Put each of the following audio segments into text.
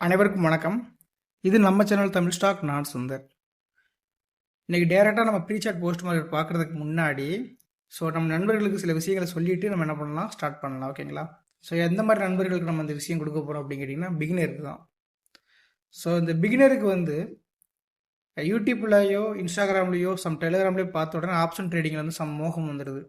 அனைவருக்கும் வணக்கம். இது நம்ம சேனல் தமிழ் ஸ்டாக் நான் சுந்தர். இன்றைக்கி டேரெக்டாக நம்ம ப்ரீசாட் போஸ்ட் மார்க்கெட் பார்க்குறதுக்கு முன்னாடி ஸோ நம்ம நண்பர்களுக்கு சில விஷயங்களை சொல்லிவிட்டு நம்ம என்ன பண்ணலாம்? ஸ்டார்ட் பண்ணலாம் ஓகேங்களா ஸோ எந்த மாதிரி நண்பர்களுக்கு நம்ம அந்த விஷயம் கொடுக்க போகிறோம் அப்படின்னு கேட்டிங்கன்னா பிகினருக்கு தான். ஸோ இந்த பிகினருக்கு வந்து யூடியூப்லேயோ இன்ஸ்டாகிராம்லேயோ சம் டெலிகிராம்லேயோ பார்த்த உடனே ஆப்ஷன் ட்ரேடிங்கில் வந்து சம் மோகம் வந்துடுது.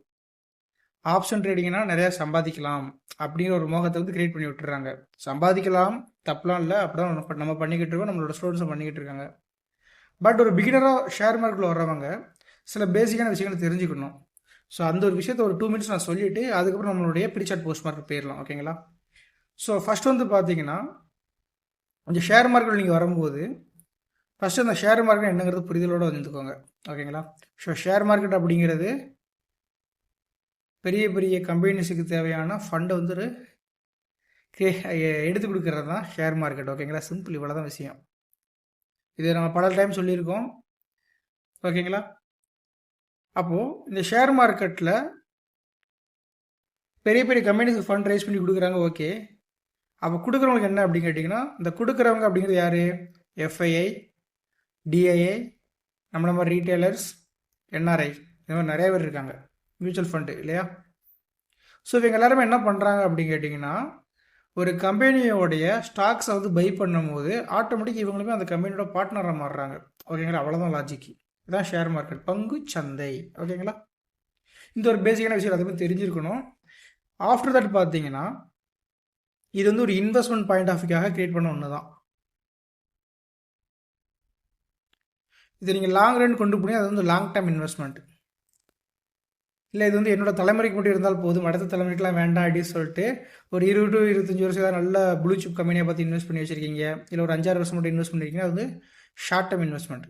ஆப்ஷன் ட்ரேடிங்னா நிறையா சம்பாதிக்கலாம் அப்படிங்கிற ஒரு மோகத்தை வந்து கிரியேட் பண்ணி விட்டுறாங்க. சம்பாதிக்கலாம் தப்புலாம் இல்லை அப்படிதான் நம்ம பண்ணிக்கிட்டு இருக்கோம் நம்மளோட ஸ்டூடெண்ட்ஸும் பண்ணிக்கிட்டு இருக்காங்க. பட் ஒரு பிகினராக ஷேர் மார்க்கெட்டில் வர்றவங்க சில பேசிக்கான விஷயங்களை தெரிஞ்சுக்கணும். ஸோ அந்த ஒரு விஷயத்த ஒரு டூ மினிட்ஸ் நான் சொல்லிவிட்டு அதுக்கப்புறம் நம்மளுடைய பிரிச்சாட் போஸ்ட் மார்க்கெட் போயிடலாம் ஓகேங்களா ஸோ ஃபஸ்ட் வந்து பார்த்தீங்கன்னா இந்த ஷேர் மார்க்கெட் நீங்கள் வரும்போது ஃபஸ்ட்டு அந்த ஷேர் மார்க்கெட் என்னங்கிறது புரிதலோடு வந்துக்கோங்க ஓகேங்களா ஸோ ஷேர் மார்க்கெட் அப்படிங்கிறது பெரிய பெரிய கம்பெனிஸுக்கு தேவையான ஃபண்டை வந்து எடுத்து கொடுக்கறது தான் ஷேர் மார்க்கெட் ஓகேங்களா சிம்பிள் இவ்வளோ தான் விஷயம். இது நம்ம பல டைம் சொல்லியிருக்கோம். ஓகேங்களா அப்போது இந்த ஷேர் மார்க்கெட்டில் பெரிய பெரிய கம்பெனிஸ்க்கு ஃபண்ட் ரைஸ் பண்ணி கொடுக்குறாங்க ஓகே அப்போ கொடுக்குறவங்களுக்கு என்ன அப்படின்னு கேட்டிங்கன்னா இந்த கொடுக்குறவங்க அப்படிங்கிறது யார்? எஃப்ஐஐ டிஐஏ நம்மள மாதிரி ரீட்டைலர்ஸ் என்ஆர்ஐ இந்த மாதிரி நிறைய பேர் இருக்காங்க. மியூச்சுவல் ஃபண்டு இல்லையா? ஸோ இவங்க எல்லாருமே என்ன பண்ணுறாங்க அப்படின்னு கேட்டிங்கன்னா ஒரு கம்பெனியோடைய ஸ்டாக்ஸை வந்து பை பண்ணும்போது ஆட்டோமேட்டிக் இவங்களுமே அந்த கம்பெனியோட பார்ட்னராக மாறுறாங்க. ஓகேங்களா அவ்வளோதான் லாஜிக்கு இதுதான் ஷேர் மார்க்கெட் பங்கு சந்தை. ஓகேங்களா இந்த ஒரு பேசிக்கான விஷயம் அதுமே தெரிஞ்சிருக்கணும். ஆஃப்டர் தட் பார்த்தீங்கன்னா இது வந்து ஒரு இன்வெஸ்ட்மெண்ட் பாயிண்ட் ஆஃப் வியூக்காக கிரியேட் பண்ண ஒன்று தான் இது நீங்கள் லாங் ரன் கொண்டு போனீங்க அது வந்து லாங் டேர்ம் இன்வெஸ்ட்மெண்ட் இல்லை இது வந்து என்னோட தலைமுறைக்கு மட்டும் இருந்தால் போதும். அடுத்த தலைமுறைக்கெலாம் வேண்டாம் அப்படின்னு சொல்லிட்டு ஒரு இருபது டு இருபத்தஞ்சி வருஷம் ஏதாவது நல்ல ப்ளூ சிப் கம்பெனியை பார்த்து இன்வெஸ்ட் பண்ணி வச்சிருக்கீங்க. இல்லை ஒரு அஞ்சாறு வருஷம் மட்டும் இன்வெஸ்ட் பண்ணிருக்கீங்க. அது வந்து ஷார்ட் டேர்ம் இன்வெஸ்ட்மெண்ட்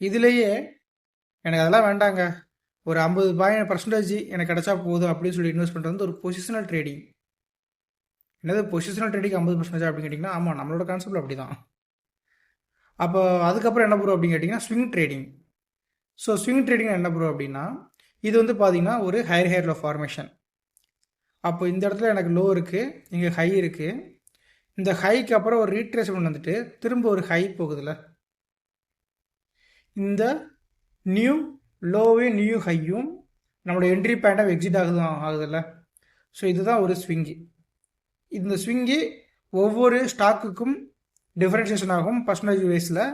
இதுலேயே எனக்கு அதெல்லாம் வேண்டாங்க. ஒரு ஐம்பது பாயிண்ட் பர்சன்டேஜ் எனக்கு கிடைச்சா போதும் அப்படின்னு சொல்லி இன்வெஸ்ட் பண்ணுறது வந்து ஒரு பொசிஷனல் ட்ரேடிங் என்னது பொசிஷனல் ட்ரேடிங் ஐம்பது பர்சன்டேஜ் அப்படின்னு கேட்டிங்கன்னா ஆமாம் நம்மளோட கான்செப்ட் அப்படி தான் அப்போ அதுக்கப்புறம் என்ன ப்ரோ அப்படின்னு கேட்டிங்கன்னா swing trading so swing trading என்ன ப்ரோ அப்படின்னா இது வந்து பார்த்திங்கன்னா ஒரு ஹையர் ஹையர் லோ ஃபார்மேஷன் அப்போ இந்த இடத்துல எனக்கு லோ இருக்குது இங்கே ஹை இருக்குது இந்த ஹைக்கு அப்புறம் ஒரு ரீட்ரேஸ்மெண்ட் வந்துட்டு திரும்ப ஒரு ஹை போகுதுல்ல. இந்த நியூ லோவே நியூ ஹையும் நம்மளோட என்ட்ரி பாயிண்டாக எக்ஸிட் ஆகுது ஆகுதுல்ல. ஸோ இதுதான் ஒரு ஸ்விங்கி இந்த ஸ்விங்கி ஒவ்வொரு ஸ்டாக்குக்கும் டிஃபரன்ஷியேஷன் ஆகும் பர்சன்டேஜ் வைஸில்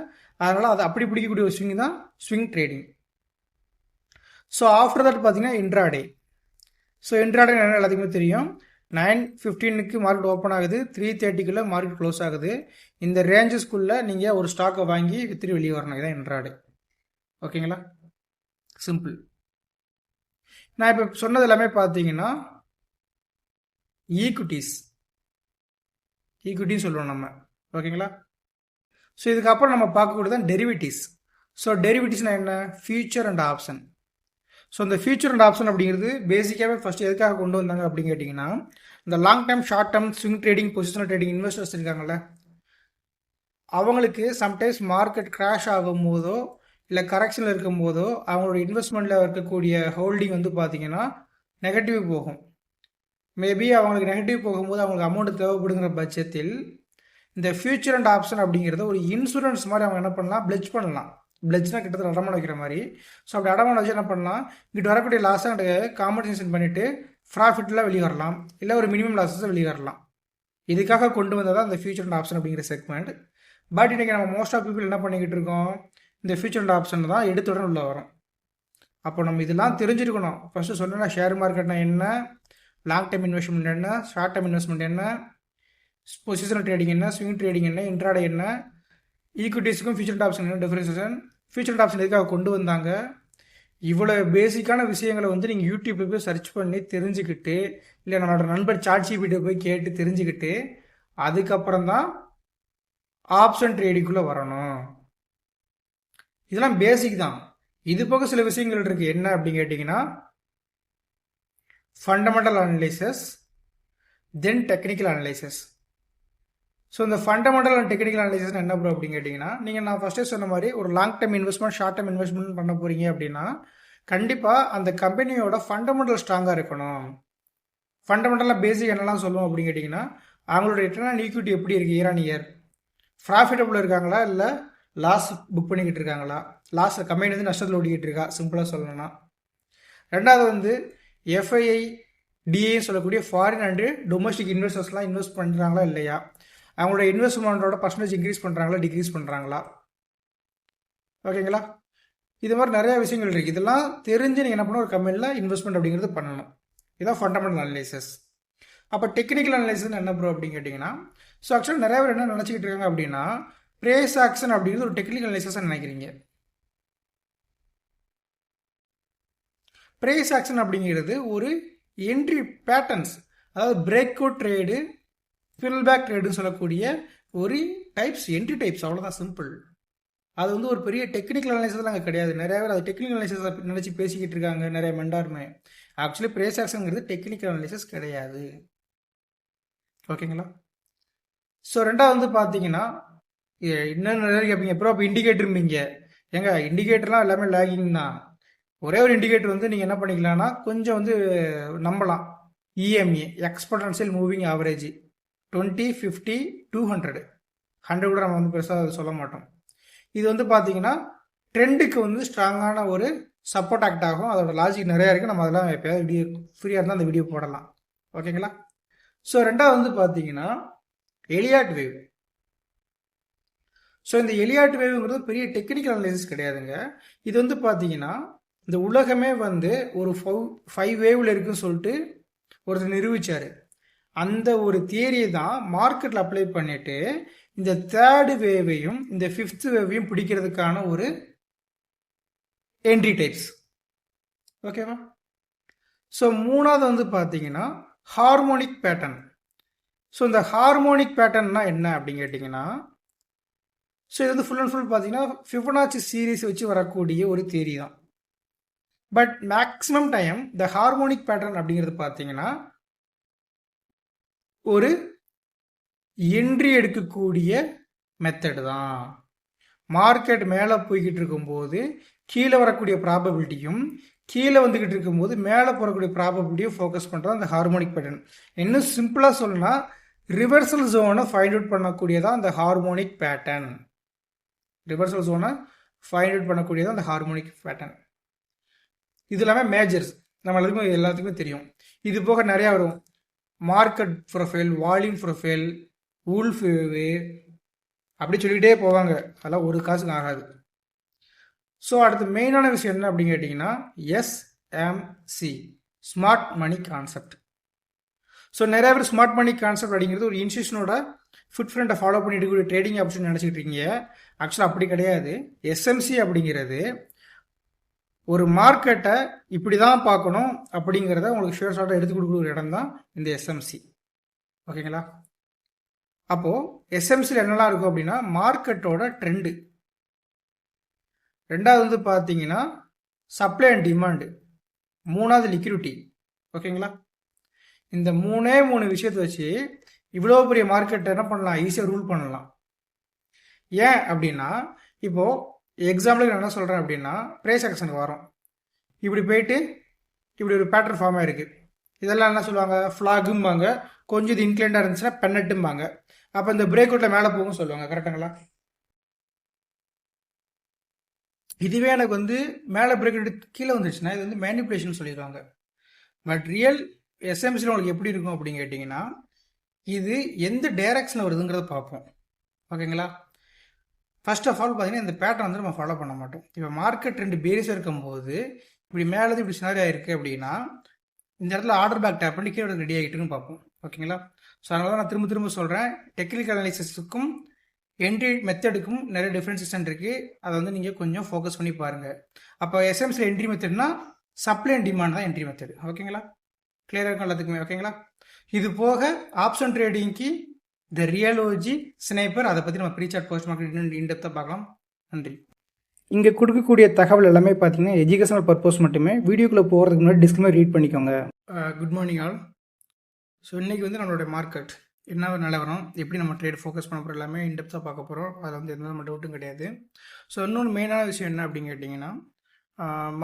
அதனால் அதை அப்படி பிடிக்கக்கூடிய ஒரு ஸ்விங் தான் swing trading so after that பார்த்தீங்கன்னா இன்ட்ராடே ஸோ இன்ட்ராடே என்ன எல்லாத்துக்குமே தெரியும்? நைன் ஃபிஃப்டீனுக்கு மார்க்கெட் ஓப்பன் ஆகுது. த்ரீ தேர்ட்டிக்குள்ளே மார்க்கெட் க்ளோஸ் ஆகுது. இந்த ரேஞ்சஸ்க்குள்ளே நீங்கள் ஒரு ஸ்டாக்கை வாங்கி வித்துட்டு வெளியே வரணும். இதான் இன்ட்ராடே ஓகேங்களா சிம்பிள் நான் இப்போ சொன்னது எல்லாமே பார்த்தீங்கன்னா ஈக்குட்டிஸ் ஈக்குட்டின்னு சொல்லுவோம் நம்ம. ஓகேங்களா? ஸோ இதுக்கப்புறம் நம்ம பார்க்கக்கூடியது தான் டெரிவேட்டிவ்ஸ் ஸோ டெரிவேட்டிவ்ஸ்னால் என்ன? ஃபியூச்சர் அண்ட் ஆப்ஷன் ஸோ இந்த ஃபியூச்சர் அண்ட் ஆப்ஷன் அப்படிங்கிறது பேசிக்காகவே ஃபஸ்ட் எதுக்காக கொண்டு வந்தாங்க அப்படின்னு கேட்டிங்கன்னா இந்த long time short term swing trading positional trading investors இருக்காங்கல்ல அவங்களுக்கு சம்டைம்ஸ் மார்க்கெட் கிராஷ் ஆகும் போதோ இல்லை கரெக்ஷனில் இருக்கும் போதோ அவங்களோட இன்வெஸ்ட்மெண்ட்டில் இருக்கக்கூடிய ஹோல்டிங் வந்து பார்த்தீங்கன்னா நெகட்டிவ் போகும். மேபி அவங்களுக்கு நெகட்டிவ் போகும்போது அவங்களுக்கு அமௌண்ட் தேவைப்படுங்கிற பட்சத்தில் இந்த ஃபியூச்சர் அண்ட் ஆப்ஷன் அப்படிங்கிறத ஒரு இன்சூரன்ஸ் மாதிரி அவங்க என்ன பண்ணலாம்? பிளெச் பண்ணலாம். பிளெச்னா கிட்டத்தட்ட அடமான வைக்கிற மாதிரி. ஸோ அப்படி அடமான வச்சு என்ன பண்ணலாம்? இங்கிட்ட வரக்கூடிய லாஸை காம்பன்சேஷன் பண்ணிவிட்டு ப்ராஃபிட்டில் வெளியே வரலாம் இல்லை ஒரு மினிமம் லாஸஸை வெளியே வரலாம் இதுக்காக கொண்டு வந்ததான் இந்த ஃபியூச்சர் அண்ட் ஆப்ஷன் அப்படிங்கிற செக்மெண்ட் பட் இன்றைக்கி நம்ம மோஸ்ட் ஆஃப் பீப்புள் என்ன பண்ணிக்கிட்டு இருக்கோம்? இந்த ஃபியூச்சர் அண்ட் ஆப்ஷன் தான் எடுத்த உடனே உள்ள வரும். அப்போ நம்ம இதெல்லாம் தெரிஞ்சிருக்கணும். ஃபஸ்ட்டு சொன்னால் ஷேர் மார்க்கெட்னா என்ன? லாங் டைம் இன்வெஸ்ட்மெண்ட் என்ன? ஷார்ட் டைம் இன்வெஸ்ட்மெண்ட் என்ன? பொசிஷனல் ட்ரேடிங் என்ன ஸ்விங் ட்ரேடிங் என்ன இன்ட்ராடே என்ன ஈக்விட்டிஸுக்கும் ஃபியூச்சர் ஆப்ஷன் என்ன டிஃபரன்சேஷன் ஃபியூச்சர் ஆப்ஷன் எதுக்காக கொண்டு வந்தாங்க? இவ்வளோ பேசிக்கான விஷயங்களை வந்து நீங்கள் யூடியூப்பில் போய் சர்ச் பண்ணி தெரிஞ்சுக்கிட்டு இல்லை நம்மளோட நண்பர் சாட்சி வீடியோ போய் கேட்டு தெரிஞ்சுக்கிட்டு அதுக்கப்புறம் தான் ஆப்ஷன் ட்ரேடிங்குள்ளே வரணும். இதெல்லாம் பேசிக் தான். இது போக சில விஷயங்கள் இருக்குது என்ன அப்படின்னு கேட்டிங்கன்னா fundamental analysis then technical analysis so இந்த ஃபண்டமெண்டல் அண்ட் டெக்னிக்கல் அனாலிசிஸ் என்ன ப்ரோ அப்படின்னு கேட்டிங்கன்னா நீங்கள் நான் ஃபஸ்ட்டே சொன்ன மாதிரி ஒரு long time investment short time investment பண்ண போகிறீங்க அப்படின்னா கண்டிப்பாக அந்த கம்பெனியோட ஃபண்டமெண்டல் ஸ்ட்ராங்காக இருக்கணும். ஃபண்டமெண்டலாக பேசிக் என்னெல்லாம் சொல்லுவோம் அப்படின்னு கேட்டிங்கன்னா அவங்களோட ரிட்டர்ன் ஆன் ஈக்விட்டி எப்படி இருக்குது இயர் ஆன் இயர் ப்ராஃபிட்டபுள் இருக்காங்களா? இல்லை லாஸ் புக் பண்ணிக்கிட்டு இருக்காங்களா? லாஸ் கம்பெனி வந்து நஷ்டத்தில் ஓடிக்கிட்டு இருக்கா? சிம்பிளாக சொல்லணும்னா. ரெண்டாவது வந்து எஃப்ஐஐ டிஏ சொல்லக்கூடிய ஃபாரின் அண்டு டொமஸ்டிக் இன்வெஸ்டர்ஸ்லாம் இன்வெஸ்ட் பண்ணுறாங்களா இல்லையா? அவங்களோட இன்வெஸ்ட்மெண்ட்டோட பர்சன்டேஜ் இன்க்ரீஸ் பண்ணுறாங்களா டிக்ரீஸ் பண்ணுறாங்களா ஓகேங்களா இது மாதிரி நிறையா விஷயங்கள் இருக்குது இதெல்லாம் தெரிஞ்சு நீங்கள் என்ன பண்ணணும்? ஒரு கம்பெனியில் இன்வெஸ்ட்மெண்ட் அப்படிங்கிறது பண்ணணும். இதான் ஃபண்டமெண்டல் அனலைசஸ் அப்போ டெக்னிக்கல் அனலைசஸ் என்ன ப்ரோ அப்படின்னு கேட்டிங்கன்னா ஸோ ஆக்சுவலாக நிறைய பேர் என்ன நினச்சிக்கிட்டு இருக்காங்க அப்படின்னா ப்ரேஸ் ஆக்ஷன் அப்படிங்கிறது ஒரு டெக்னிக்கல் அனலைசஸ் நினைக்கிறீங்க. ப்ரைஸ் ஆக்ஷன் அப்படிங்கிறது ஒரு என்ட்ரி பேட்டர்ன்ஸ் அதாவது break out trade pullback ட்ரேடுன்னு சொல்லக்கூடிய ஒரு டைப்ஸ் என்ட்ரி டைப்ஸ் அவ்வளோதான் சிம்பிள் அது வந்து ஒரு பெரிய டெக்னிக்கல் அனலைசஸ் அங்கே கிடையாது. நிறைய பேர் அது டெக்னிக்கல் அனலைசஸ் நினச்சி பேசிக்கிட்டு இருக்காங்க நிறைய மெண்டாருமே ஆக்சுவலி பிரேஸ் ஆக்ஷனுங்கிறது டெக்னிக்கல் அனலைசஸ் கிடையாது. ஓகேங்களா? ஸோ ரெண்டாவது வந்து பார்த்தீங்கன்னா இன்னும் நிறைய கேட்பீங்க அப்புறம் அப்போ இண்டிகேட்டரும்பீங்க ஏங்க இண்டிகேட்டர்லாம் எல்லாமே லேகிங் தான். ஒரே ஒரு இண்டிகேட்டர் வந்து நீங்கள் என்ன பண்ணிக்கலாம்னா கொஞ்சம் வந்து நம்பலாம். E EMA exponential moving average twenty fifty two hundred hundred கூட நம்ம வந்து பெருசாக அதை சொல்ல மாட்டோம். இது வந்து பார்த்தீங்கன்னா ட்ரெண்டுக்கு வந்து ஸ்ட்ராங்கான ஒரு சப்போர்ட் ஆக்ட் ஆகும். அதோட லாஜிக் நிறையா இருக்குது நம்ம அதெல்லாம் எப்போயாவது வீடியோ ஃப்ரீயாக இருந்தால் அந்த வீடியோ போடலாம். ஓகேங்களா? ஸோ ரெண்டாவது வந்து பார்த்தீங்கன்னா எலியாட் வேவ் ஸோ இந்த எலியாட் வேவுங்கிறது பெரிய டெக்னிக்கல் அனலைசிஸ் கிடையாதுங்க. இது வந்து பார்த்தீங்கன்னா இந்த உலகமே வந்து ஒரு ஃபவ் ஃபைவ் வேவில் இருக்குன்னு சொல்லிட்டு ஒருத்தர் நிரூபித்தார் அந்த ஒரு தியரியை தான் மார்க்கெட்டில் அப்ளை பண்ணிட்டு இந்த தேர்டு வேவையும் இந்த ஃபிஃப்த் வேவையும் பிடிக்கிறதுக்கான ஒரு என்ட்ரி டைப்ஸ் ஓகேவா ஸோ மூணாவது வந்து பார்த்தீங்கன்னா ஹார்மோனிக் பேட்டர்ன் ஸோ இந்த ஹார்மோனிக் பேட்டர்ன்னா என்ன அப்படின்னு கேட்டிங்கன்னா ஸோ இது வந்து ஃபுல் அண்ட் ஃபுல் பார்த்தீங்கன்னா ஃபிபனாச்சி சீரீஸ் வச்சு வரக்கூடிய ஒரு தேரி தான். பட் மேக்ஸிமம் டைம் இந்த ஹார்மோனிக் பேட்டர்ன் அப்படிங்கிறது பார்த்தீங்கன்னா ஒரு என்ட்ரி எடுக்கக்கூடிய மெத்தடு தான். மார்க்கெட் மேலே போய்கிட்டு இருக்கும்போது கீழே வரக்கூடிய ப்ராபபிலிட்டியும் கீழே வந்துக்கிட்டு இருக்கும்போது மேலே போகக்கூடிய ப்ராபபிலிட்டியும் ஃபோக்கஸ் பண்ணுறது அந்த ஹார்மோனிக் பேட்டர்ன் இன்னும் சிம்பிளாக சொல்லணும்னா ரிவர்சல் ஜோனை ஃபைண்ட் அவுட் பண்ணக்கூடியதான் அந்த ஹார்மோனிக் பேட்டர்ன் ரிவர்சல் ஜோனை ஃபைண்ட் அவுட் பண்ணக்கூடியதான் அந்த ஹார்மோனிக் பேட்டர்ன் இது இல்லாமல் மேஜர்ஸ் நம்ம எல்லாத்துக்கும் எல்லாத்துக்குமே தெரியும். இது போக நிறையா வரும். Market profile volume profile wolf அப்படி சொல்லிக்கிட்டே போவாங்க. அதெல்லாம் ஒரு காசுக்கு ஆகாது. ஸோ அடுத்து மெயினான விஷயம் என்ன அப்படின்னு கேட்டிங்கன்னா SMC smart money concept so நிறைய பேர் ஸ்மார்ட் மணி கான்செப்ட் அப்படிங்கிறது ஒரு இன்ஸ்டியூஷனோட ஃபுட் ஃப்ரெண்டை ஃபாலோ பண்ணிட்டு கூடிய ட்ரேடிங் ஆப்ஷன் நினச்சிக்கிட்டு இருக்கீங்க. ஆக்சுவலாக அப்படி கிடையாது. எஸ்எம்சி அப்படிங்கிறது ஒரு மார்க்கெட்டை இப்படி தான் பார்க்கணும் அப்படிங்கிறத உங்களுக்கு ஷேர் ஷார்ட்டாக எடுத்து கொடுக்குற இடம் தான் இந்த எஸ்எம்சி ஓகேங்களா அப்போது எஸ்எம்சியில் என்னெல்லாம் இருக்கும் அப்படின்னா மார்க்கெட்டோட ட்ரெண்டு ரெண்டாவது வந்து பார்த்தீங்கன்னா சப்ளை அண்ட் டிமாண்டு மூணாவது லிக்விடிட்டி ஓகேங்களா இந்த மூணே மூணு விஷயத்தை வச்சு இவ்வளோ பெரிய மார்க்கெட்டை என்ன பண்ணலாம்? ஈஸியாக ரூல் பண்ணலாம். ஏன் அப்படின்னா இப்போது எக்ஸாம்பிளுக்கு நான் என்ன சொல்கிறேன் அப்படின்னா ப்ரே செக்ஷனுக்கு வரும். இப்படி போயிட்டு இப்படி ஒரு பேட்டர்ன் ஃபார்ம் ஆயிருக்கு இதெல்லாம் என்ன சொல்லுவாங்க? ஃப்ளாகும்பாங்க கொஞ்சம் இது இன்க்ளைண்டாக இருந்துச்சுன்னா பென்னட்டும்பாங்க அப்போ இந்த பிரேக் அவுட்டில் மேலே போகும் சொல்லுவாங்க. கரெக்டுங்களா இதுவே எனக்கு வந்து மேலே பிரேக் அவுட் கீழே வந்துச்சுன்னா இது வந்து மேனிப்புலேஷன் சொல்லிடுவாங்க. பட் ரியல் எஸ்எம்சியில் உங்களுக்கு எப்படி இருக்கும் அப்படின்னு கேட்டிங்கன்னா இது எந்த டைரக்ஷனில் வருதுங்கிறத பார்ப்போம். ஓகேங்களா ஃபர்ஸ்ட் ஆஃப் ஆல் பார்த்தீங்கன்னா இந்த பேட்டர்ன் வந்து நம்ம ஃபாலோ பண்ண மாட்டோம். இப்போ மார்க்கெட் ரெண்டு பேரிஸாக இருக்கும்போது இப்படி மேலே இப்படி சினாரியா இருக்குது அப்படின்னா இந்த இடத்துல ஆர்டர் பேக் டேப் பண்ணி கீழே ரெடி ஆகிட்டுன்னு பார்ப்போம். ஓகேங்களா? ஸோ அதனால நான் திரும்ப திரும்ப சொல்கிறேன் டெக்னிக்கல் அனாலிசிஸுக்கும் என்ட்ரி மெத்தடுக்கும் நிறைய டிஃப்ரென்சேஷன் இருக்குது அதை வந்து நீங்கள் கொஞ்சம் ஃபோக்கஸ் பண்ணி பாருங்கள் அப்போ எஸ்எம்சியில் என்ட்ரி மெத்தட்னா சப்ளை அண்ட் டிமாண்ட் தான் என்ட்ரி மெத்தட் ஓகேங்களா? கிளியராக இருக்கும் எல்லாத்துக்குமே? ஓகேங்களா? இது போக ஆப்ஷன் ட்ரேடிங்க்கு த ரியலோஜி ஸ்னைப்பர் அதை பற்றி நம்ம ப்ரீசார்ட் போஸ்ட் மார்க்கெட் இன்டெப்த்தாக பார்க்கலாம். நன்றி. இங்கே கொடுக்கக்கூடிய தகவல் எல்லாமே பார்த்தீங்கன்னா எஜுகேஷனல் பர்பஸ் மட்டுமே. வீடியோக்குள்ளே போகிறதுக்கு முன்னாடி டிஸ்கிளைமர் ரீட் பண்ணிக்கோங்க. குட் மார்னிங் ஆல் ஸோ இன்றைக்கி வந்து நம்மளுடைய மார்க்கெட் என்ன நிலவரம்? எப்படி நம்ம ட்ரேட் ஃபோக்கஸ் பண்ண போகிறோம் எல்லாமே இன்டெப்த்தாக பார்க்க போகிறோம் அதில் வந்து எந்த நம்ம டவுட்டும் கிடையாது. ஸோ இன்னொன்று மெயினான விஷயம் என்ன அப்படின்னு கேட்டிங்கன்னா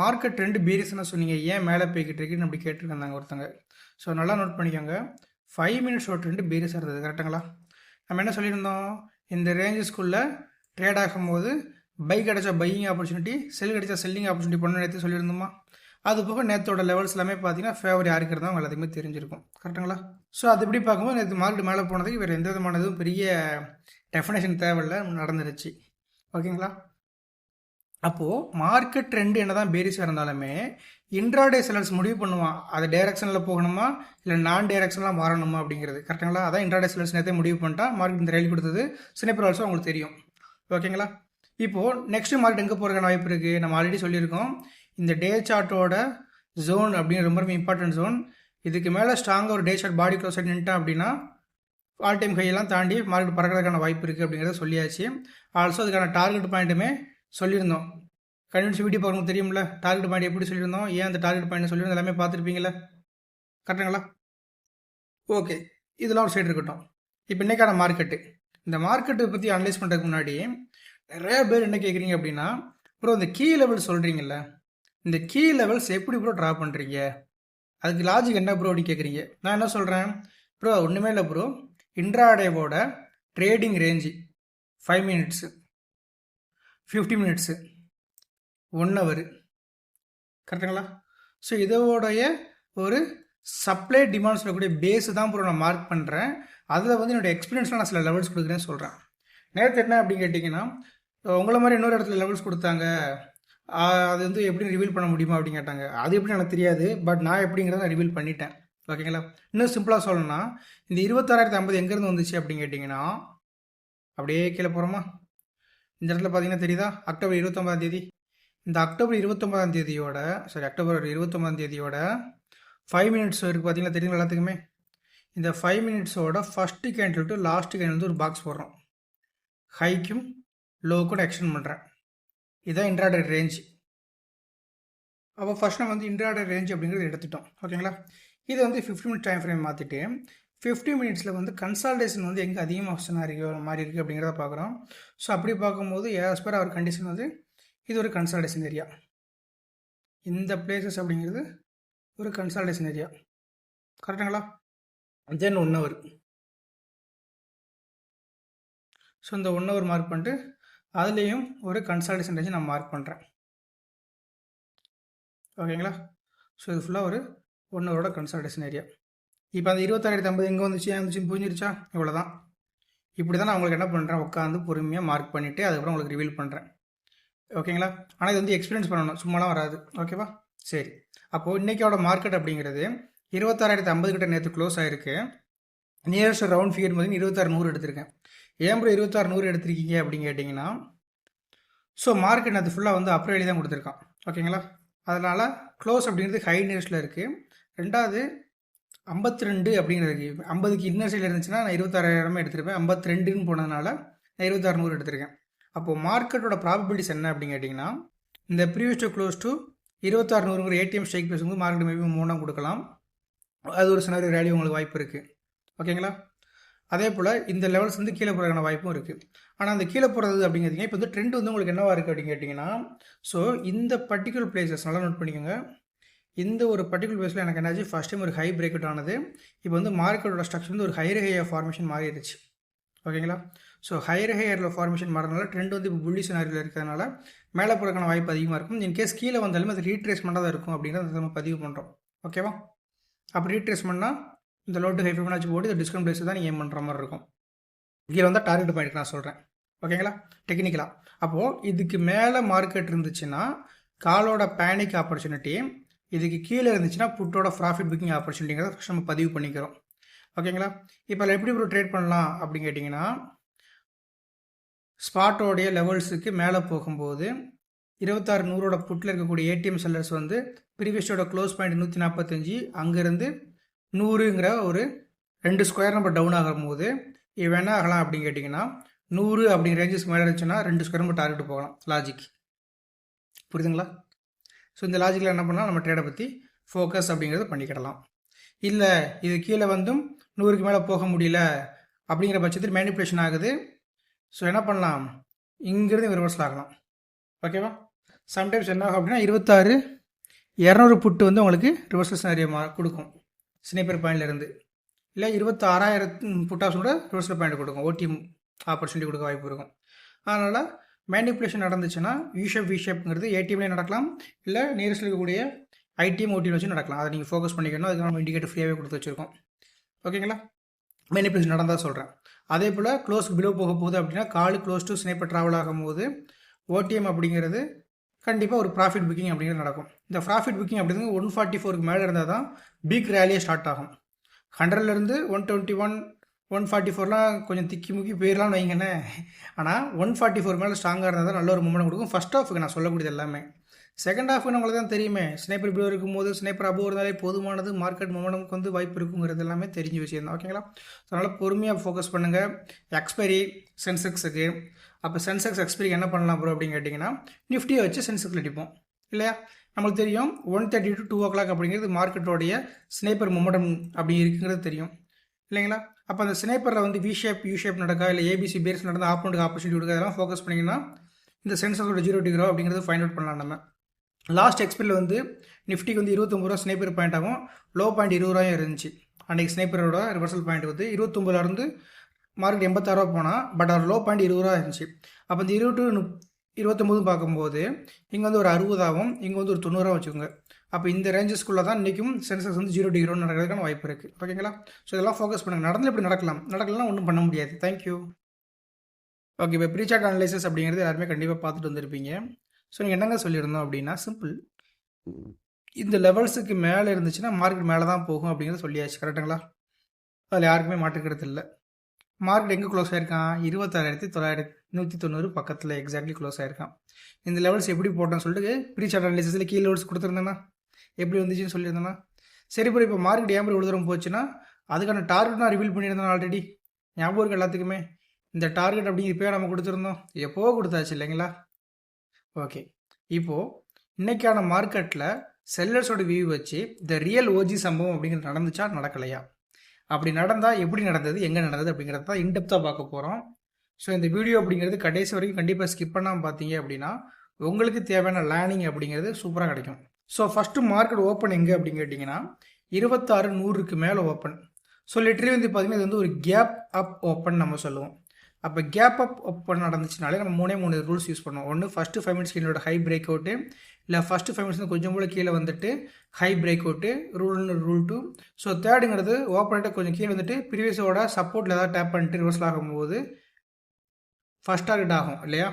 மார்க்கெட் ட்ரெண்டு பீரிஸ்னு சொன்னீங்க. ஏன் மேலே போய்கிட்டு இருக்குன்னு அப்படி கேட்டிருக்காங்க ஒருத்தங்க. ஸோ நல்லா நோட் பண்ணிக்கோங்க. ஃபைவ் மினிட்ஸ் ஒரு ட்ரெண்டு பீரிஸ் இருந்தது கரெக்டுங்களா நம்ம என்ன சொல்லியிருந்தோம்? இந்த ரேஞ்சஸ்குள்ளே ட்ரேட் ஆகும்போது பை கிடைச்சா பையிங் ஆப்பர்ச்சுனிட்டி செல் கிடைச்சா செல்லிங் ஆப்பர்ச்சுனிட்டி பண்ண நேற்று சொல்லியிருந்தோமா? அது போக நேற்றோட லெவல்ஸ் எல்லாமே பார்த்தீங்கன்னா ஃபேவர் யாருக்கு இருந்தால் அவங்க எல்லாத்துக்குமே தெரிஞ்சிருக்கும் கரெக்டுங்களா ஸோ அது எப்படி பார்க்கும்போது நேற்று மார்க்கெட் மேலே போனதுக்கு வேறு எந்த விதமான பெரிய டெஃபினேஷன் தேவையில்ல நடந்துருச்சு. ஓகேங்களா அப்போது மார்க்கெட் ட்ரெண்டு என்ன தான் பேரிஸாக இருந்தாலுமே இன்ட்ராடே செலர்ஸ் முடிவு பண்ணுவான். அது டைரக்ஷனில் போகணுமா? இல்லை நான் டைரக்ஷனில் மாறணுமா அப்படிங்கிறது. கரெக்டுங்களா அதான் இன்ட்ராடே செலர்ஸ் நேரத்தை முடிவு பண்ணிட்டா மார்க்கெட் இந்த ரயில் கொடுத்தது. சினிப்பர் ஆல்சோ அவங்களுக்கு தெரியும். ஓகேங்களா இப்போது நெக்ஸ்ட் மார்க்கெட் எங்கே போகிறதுக்கான வாய்ப்பு இருக்குது நம்ம ஆல்ரெடி சொல்லியிருக்கோம். இந்த டே சார்ட்டோட ஜோன் அப்படின்னு ரொம்ப ரொம்ப இம்பார்ட்டன்ட் ஜோன் இதுக்கு மேலே ஸ்ட்ராங்காக ஒரு டே சார்ட் பாடி க்ளோஸ் நின்ட்டேன் அப்படின்னா ஆல் டைம் கையெல்லாம் தாண்டி மார்க்கெட் பறக்கிறதுக்கான வாய்ப்பு இருக்குது அப்படிங்கிறத சொல்லியாச்சு. ஆல்சோ அதுக்கான டார்கெட் பாயிண்ட்டுமே சொல்லியிருந்தோம். கன்வென்ஸ் வீடியோ பார்க்கணும் தெரியும்ல? டார்கெட் பாயிண்ட் எப்படி சொல்லியிருந்தோம்? ஏன் அந்த டார்கெட் பாயிண்ட் சொல்லியிருந்தோம் எல்லாமே பார்த்துருப்பீங்களா கரெக்டுங்களா? ஓகே. இதெல்லாம் ஒரு சைடு இருக்கட்டும். இப்போ இன்றைக்கான மார்க்கெட்டு. இந்த மார்க்கெட்டை பற்றி அனலைஸ் பண்ணுறதுக்கு முன்னாடி நிறைய பேர் என்ன கேட்குறீங்க அப்படின்னா ப்ரோ இந்த கீ லெவல் சொல்கிறீங்கல்ல இந்த கீ லெவல்ஸ் எப்படி ப்ரோ ட்ரா பண்ணுறீங்க அதுக்கு லாஜிக் என்ன ப்ரோ அப்படின்னு கேட்குறீங்க நான் என்ன சொல்கிறேன் ப்ரோ ஒன்றுமே இல்லை bro இன்ட்ராடேவோட trading range five minutes fifty minutes one hour கரெக்டுங்களா? ஸோ இதோடைய ஒரு சப்ளை டிமாண்ட் சொல்லக்கூடிய பேஸு தான் ப்ரோ நான் மார்க் பண்ணுறேன் அதில் வந்து என்னோடய எக்ஸ்பீரியன்ஸ்லாம் நான் சில லெவல்ஸ் கொடுக்குறேன்னு சொல்கிறேன் நேரத்தை என்ன அப்படின்னு கேட்டிங்கன்னா உங்களை மாதிரி இன்னொரு இடத்துல லெவல்ஸ் கொடுத்தாங்க. அது வந்து எப்படி ரிவீல் பண்ண முடியுமா அப்படின்னு கேட்டாங்க. அது எப்படி எனக்கு தெரியாது பட் நான் எப்படிங்கிறத நான் ரிவீல் பண்ணிட்டேன். ஓகேங்களா? இன்னும் சிம்பிளாக சொல்லணும்னா இந்த இருபத்தாறாயிரத்தி ஐம்பது எங்கேருந்து வந்துச்சு அப்படின்னு கேட்டிங்கன்னா அப்படியே கீழே போகிறோமா இந்த இடத்துல பார்த்தீங்கன்னா தெரியுதா? அக்டோபர் இருபத்தொம்பதாம் தேதி. இந்த அக்டோபர் இருபத்தொம்பதாம் தேதியோட சாரி அக்டோபர் இருபத்தொம்பதாம் தேதியோட ஃபைவ் மினிட்ஸ் இருக்குது பார்த்தீங்கன்னா தெரியும் எல்லாத்துக்குமே? இந்த five மினிட்ஸோட first candle to last candle வந்து ஒரு பாக்ஸ் போடுறோம். ஹைக்கும் லோக்கும் எக்ஸ்டெண்ட் பண்ணுறேன் இதுதான் இன்ட்ராடே ரேஞ்ச் அப்போ ஃபஸ்ட் நம்ம வந்து இன்ட்ராடே ரேஞ்ச் அப்படிங்கிறது எடுத்துட்டோம். ஓகேங்களா? இது வந்து ஃபிஃப்டி மினிட் டைம் ஃப்ரேம் மாற்றிட்டு ஃபிஃப்டி மினிட்ஸில் வந்து கன்சால்டேஷன் வந்து எங்கே அதிகமாக ஆப்ஷனாக இருக்குது மாதிரி இருக்குது அப்படிங்கிறத பார்க்குறோம் ஸோ அப்படி பார்க்கும்போது ஏஸ் பர் அவர் கண்டிஷன் வந்து இது ஒரு கன்சால்டேஷன் ஏரியா இந்த பிளேசஸ் அப்படிங்கிறது ஒரு கன்சால்டேஷன் ஏரியா கரெக்டுங்களா தென் ஒன் ஹவர் ஸோ இந்த ஒன் ஹவர் மார்க் பண்ணிட்டு அதுலேயும் ஒரு கன்சல்டேஷன் ரேஞ்சு நான் மார்க் பண்ணுறேன் ஓகேங்களா ஸோ இது ஃபுல்லாக ஒரு ஒன் ஹவரோட கன்சல்டேஷன் ஏரியா இப்போ அந்த இருபத்தாயிரத்தி ஐம்பது எங்கே வந்துச்சு? வந்துச்சுன்னு புரிஞ்சிருச்சா? இவ்வளோ தான் இப்படி தான் நான் உங்களுக்கு என்ன பண்ணுறேன் உட்காந்து பொறுமையாக மார்க் பண்ணிவிட்டு அதுக்கப்புறம் உங்களுக்கு ரிவீல் பண்ணுறேன் ஓகேங்களா? ஆனால் இது வந்து எக்ஸ்பீரியன்ஸ் பண்ணணும். சும்மாலாம் வராது. ஓகேவா? சரி. அப்போது இன்றைக்கோட மார்க்கெட் அப்படிங்கிறது இருபத்தாறாயிரத்து ஐம்பது கிட்ட நேற்று க்ளோஸ் ஆகிருக்கு நியரஸ்ட் ரவுண்ட் ஃபிகர் பார்த்தீங்கன்னா இருபத்தாறு நூறு எடுத்திருக்கேன். ஏன் ப்ரோ இருபத்தாறு நூறு எடுத்திருக்கீங்க அப்படின்னு கேட்டிங்கன்னா ஸோ மார்க்கெட் அது ஃபுல்லாக வந்து அப்ரேலி தான் கொடுத்துருக்கான். ஓகேங்களா? அதனால் க்ளோஸ் அப்படிங்கிறது ஹை நியூஸில் இருக்குது ரெண்டாவது ஐம்பத்தி ரெண்டு அப்படிங்கிறது ஐம்பதுக்கு இன்னர் சைடில் இருந்துச்சுன்னா நான் இருபத்தாறாயிரமே எடுத்திருப்பேன். ஐம்பத்தி ரெண்டுன்னு போனதுனால நான் இருபத்தாறு நூறு எடுத்திருக்கேன். அப்போது மார்க்கெட்டோட ப்ராபபிலிட்டிஸ் என்ன அப்படின்னு கேட்டிங்கன்னா இந்த ப்ரீவியஸ் டு க்ளோஸ் டு இருபத்தாறு நூறுங்கிற ஏடிஎம் ஸ்டேக் ப்ரைஸ் வந்து மார்க்கெட் மேபி மூணாம் கொடுக்கலாம். அது ஒரு சின்ன ரேலி உங்களுக்கு வாய்ப்பு இருக்குது ஓகேங்களா அதே போல் இந்த லெவல்ஸ் வந்து கீழே போகிறதுக்கான வாய்ப்பும் இருக்குது ஆனால் அந்த கீழே போகிறது அப்படிங்கிறதுங்க இப்போ வந்து ட்ரெண்ட் வந்து உங்களுக்கு என்னவாக இருக்குது அப்படின்னு கேட்டிங்கன்னா ஸோ இந்த பர்டிகுலர் பிளேசஸ் நல்லா நோட் பண்ணிக்கோங்க. இந்த ஒரு பர்டிகுலர் பிளேஸில் எனக்கு என்னாச்சு? ஃபஸ்ட் டைம் ஒரு ஹை பிரேக் அவுட் ஆனது. இப்போ வந்து மார்க்கெட்டோட ஸ்ட்ரக்சர் வந்து ஒரு ஹை ஹையாக ஃபார்மேஷன் மாறிடுச்சு. ஓகேங்களா? ஸோ ஹையர் ஹையரில் ஃபார்மேஷன் மாறதுனால ட்ரெண்ட் வந்து இப்போ புள்ளி சினாரியில் இருக்கிறதுனால மேலே போகிறதுக்கான வாய்ப்பு அதிகமாக இருக்கும். இன்கேஸ் கீழே வந்தாலுமே அது ரீட்ரேஸ்மெண்ட்டாக தான் இருக்கும் அப்படிங்கிறத நம்ம பதிவு பண்ணுறோம் ஓகேவா? அப்போ ரீட்ரேஸ் பண்ணால் இந்த லோட்டு ஹை ஃபிஃபனாச்சு போட்டு இந்த டிஸ்கவுண்ட் ப்ரைஸ் தான் நீங்கள் ஏம் பண்ணுற மாதிரி இருக்கும். கீழே வந்தால் டார்கெட் பாயிண்ட் நான் சொல்கிறேன் ஓகேங்களா? டெக்னிக்கலாக அப்போது இதுக்கு மேலே மார்க்கெட் இருந்துச்சுன்னா காலோட பேனிக் ஆப்பர்ச்சுனிட்டி இதுக்கு கீழே இருந்துச்சுன்னா புட்டோட ப்ராஃபிட் புக்கிங் ஆப்பர்ச்சுனிட்டிங்கிறத ஃபஸ்ட் நம்ம பதிவு பண்ணிக்கிறோம். ஓகேங்களா? இப்போ அதில் எப்படி ஒரு ட்ரேட் பண்ணலாம் அப்படின்னு கேட்டிங்கன்னா ஸ்பாட்டோடைய லெவல்ஸுக்கு மேலே போகும்போது இருபத்தாறு நூறோட புட்டில் இருக்கக்கூடிய ஏடிஎம் செல்லர்ஸ் வந்து ப்ரீவியஸோட க்ளோஸ் பாயிண்ட் நூற்றி நாற்பத்தஞ்சு அங்கேருந்து நூறுங்கிற ஒரு ரெண்டு ஸ்கொயர் நம்பர் டவுன் ஆகும் போது இது என்ன ஆகலாம் அப்படின்னு கேட்டிங்கன்னா நூறு அப்படிங்கிற ரேஞ்சஸ் மேலே இருந்துச்சுன்னா ரெண்டு ஸ்கொயர் நம்பர் டார்கெட் போகலாம் லாஜிக் புரியுதுங்களா? ஸோ இந்த லாஜிக்கில் என்ன பண்ணால் நம்ம ட்ரேடை பற்றி ஃபோக்கஸ் அப்படிங்கிறத பண்ணிக்கிடலாம். இல்லை இது கீழே வந்தும் நூறுக்கு மேலே போக முடியல அப்படிங்கிற பட்சத்தில் மேனிப்புலேஷன் ஆகுது. ஸோ என்ன பண்ணலாம்? இங்கிருந்து ரிவர்ஸில் ஆகலாம். ஓகேவா சம்டைம்ஸ் என்ன ஆகும் அப்படின்னா இருபத்தாறு இரநூறு புட்டு வந்து உங்களுக்கு ரிவர்சல் நிறைய மா கொடுக்கும். ஸ்னைப்பர் பாயிண்ட்லேருந்து இல்லை இருபத்தாறாயிரத்து புட்டாஸ் கூட ரிவர்சல் பாயிண்ட் கொடுக்கும். ஓடிஎம் ஆப்பர்ச்சுனிட்டி கொடுக்க வாய்ப்பு இருக்கும். அதனால் மேனிப்புலேஷன் நடந்துச்சுன்னா யூஷப் விஷேப்ங்கிறது ஏடிஎம்லேயே நடக்கலாம். இல்லை நியரஸ்ட் இருக்கக்கூடிய ஐடிஎம் ஓடிஎம் வச்சு நடக்கலாம். அதை நீங்கள் ஃபோக்கஸ் பண்ணிக்கணும். அதுக்கு நம்ம இண்டிகேட்டர் ஃப்ரீயாகவே கொடுத்து வச்சுருக்கோம். ஓகேங்களா? மேனிப்புலேஷன் நடந்தால் சொல்கிறேன் அதே போல் க்ளோஸ் பிலோ போக போகுது அப்படின்னா call close to snapper travel ஆகும்போது ஓடிஎம் அப்படிங்கிறது கண்டிப்பாக ஒரு ப்ராஃபிட் புக்கிங் அப்படிங்கிறது நடக்கும். இந்த ப்ராஃபிட் புக்கிங் அப்படிங்கிறது ஒன் ஃபார்ட்டி ஃபோருக்கு மேலே இருந்தால் தான் பிக் ரேலியே ஸ்டார்ட் ஆகும். ஹண்ட்ரட்லேருந்து one twenty one one forty ஃபோர்லாம் கொஞ்சம் திக்கி முக்கி போயிடலாம்னு வைங்கண்ணே ஆனால் ஒன் ஃபார்ட்டி ஃபோர் மேலே ஸ்ட்ராங்காக இருந்தால் தான் நல்ல ஒரு மூமெண்ட் கொடுக்கும். ஃபஸ்ட் ஆஃபுக்கு நான் சொல்லக்கூடியது எல்லாமே. செகண்ட் ஹாஃப் நம்மளுக்கு தான் தெரியுமே. ஸ்னைப்பர் இப்படி இருக்கும்போது ஸ்னைப்பர் அபோவ் இருந்தாலே போதுமானது மார்க்கெட் மொமெண்டமுக்கு வந்து வாய்ப்பு இருக்குங்கிறது எல்லாமே தெரிஞ்ச விஷயம் தான். ஓகேங்களா ஸோ அதனால் பொறுமையாக ஃபோக்கஸ் பண்ணுங்கள் எக்ஸ்பைரி சென்செக்ஸுக்கு அப்போ சென்செக்ஸ் எக்ஸ்பைரி என்ன பண்ணலாம் ப்ரோ அப்படின்னு கேட்டிங்கன்னா நிஃப்டியை வச்சு சென்செக்ஸில் அடிப்போம். இல்லையா? நம்மளுக்கு தெரியும் one thirty to two o'clock அப்படிங்கிறது மார்க்கெட்டோடைய ஸ்னைப்பர் மொமெண்டம் அப்படி இருக்குங்கிறது தெரியும். இல்லைங்களா? அப்போ அந்த ஸ்னைப்பரில் வந்து வி ஷேப் யூ ஷேப் நடக்கா இல்லை ஏபிசி பேர்ஸ் நடந்த ஆப்போனுக்கு ஆப்பர்ச்சுனிட்டி கொடுக்க அதெல்லாம் ஃபோக்கஸ் பண்ணிங்கன்னா இந்த சென்சஸோட ஜீரோ டிகிரோ அப்படிங்கிறது ஃபைண்ட் அவுட் பண்ணலாம் நம்ம. லாஸ்ட் எக்ஸ்பீரியில் வந்து நிஃப்டிக்கு வந்து இருபத்தொம்பது ரூபா ஸ்னேப்பர் பாயிண்ட் ஆகும். லோ பாயிண்ட் இருபது ரூபாயும் இருந்துச்சு. அன்றைக்கி ஸ்னேப்பரோட ரிவர்சல் பாயிண்ட் வந்து இருபத்தொம்பதுலேருந்து மார்க்கெட் எண்பத்தாறுவா போனால் பட் அவர் லோ பாயிண்ட் இருபது ரூபா இருந்துச்சு. அப்போ இந்த இருபது டு இருபத்தொம்போதும் பார்க்கும்போது இங்கே வந்து ஒரு அறுபதாகவும் இங்கே வந்து ஒரு தொண்ணூறுவா வச்சுக்கோங்க. அப்போ இந்த ரேஞ்சஸ்க்குள்ளே தான் இன்றைக்கும் சென்சஸ் வந்து ஜீரோ டிகிரி நடக்கிறதுக்கான வாய்ப்பு இருக்குது ஓகேங்களா? ஸோ இதெல்லாம் ஃபோக்கஸ் பண்ணுங்கள் நடந்து இப்படி நடக்கலாம். நடக்கலாம் ஒன்றும் பண்ண முடியாது. தேங்க்யூ ஓகே இப்போ ப்ரீசார்ட் அனலைசஸ் அப்படிங்கிறது எல்லாருமே கண்டிப்பாக பார்த்துட்டு வந்திருப்பீங்க. ஸோ நீங்கள் என்னங்க சொல்லியிருந்தோம் அப்படின்னா சிம்பிள் இந்த லெவல்ஸுக்கு மேலே இருந்துச்சுன்னா மார்க்கெட் மேலே தான் போகும் அப்படிங்கிறத சொல்லியாச்சு. கரெக்டுங்களா அதில் யாருக்குமே மாட்டுக்கிறது இல்லை. மார்க்கெட் எங்கே க்ளோஸ் ஆயிருக்கான்? இருபத்தாறாயிரத்தி தொள்ளாயிரத்தி நூற்றி தொண்ணூறு பக்கத்தில் எக்ஸாக்ட்லி க்ளோஸ் ஆயிருக்கான். இந்த லெவல்ஸ் எப்படி போட்டோன்னு சொல்லிட்டு ப்ரீ சார்ட் அனாலிசிஸில் கீழே லெவல்ஸ் கொடுத்துருந்தேன்னா எப்படி வந்துச்சுன்னு சொல்லியிருந்தேன்னா சரி ப்ரோ இப்போ மார்க்கெட் ஏன் இவ்வளோ தூரம் போச்சுன்னா அதுக்கான டார்கெட் நான் ரிவீல் பண்ணியிருந்தேன் ஆல்ரெடி ஞாபகம் இருக்கு எல்லாத்துக்குமே. இந்த டார்கெட் அப்படிங்கிற பேர் நம்ம கொடுத்துருந்தோம். எப்போவோ கொடுத்தாச்சு இல்லைங்களா? ஓகே இப்போது இன்றைக்கான மார்க்கெட்டில் செல்லர்ஸோட வியூ வச்சு இந்த ரியல் ஓஜி சம்பவம் அப்படிங்கிறது நடந்துச்சா நடக்கலையா? அப்படி நடந்தால் எப்படி நடந்தது எங்கே நடந்தது அப்படிங்கிறத தான் இன்டெப்த்தாக பார்க்க போகிறோம் ஸோ இந்த வீடியோ அப்படிங்கிறது கடைசி வரைக்கும் கண்டிப்பாக ஸ்கிப் பண்ணாமல் பார்த்தீங்க அப்படின்னா உங்களுக்கு தேவையான லேர்னிங் அப்படிங்கிறது சூப்பராக கிடைக்கும். ஸோ ஃபஸ்ட்டு மார்க்கெட் ஓப்பன் எங்கே அப்படின்னு கேட்டிங்கன்னா இருபத்தாறு நூறுக்கு மேலே ஓப்பன் ஸோ லிட்டரலி வந்து பார்த்தீங்கன்னா இது வந்து ஒரு கேப் அப் ஓப்பன் நம்ம சொல்லுவோம். அப்போ கேப் அப் ஓப்பன் நடந்துச்சுனாலே நம்ம மூணே மூணு ரூல்ஸ் யூஸ் பண்ணுவோம். ஒன்று ஃபஸ்ட்டு ஃபைவ் மினிட்ஸ் கீழோட ஹை பிரேக் அவுட்டு இல்லை ஃபஸ்ட்டு ஃபைவ் மினிட்ஸ் கொஞ்சம் கூட கீழே வந்துட்டு ஹை பிரேக் அவுட்டு ரூல்னு ரூல் டூ ஸோ தேர்டுங்கிறது ஓப்பன் கொஞ்சம் கீழே வந்துட்டு ப்ரீவியஸோட சப்போர்ட்டில் ஏதாவது டேப் பண்ணிட்டு ரிவர்ஸ் ஆகும்போது ஃபஸ்ட் டார்கெட் ஆகும் இல்லையா?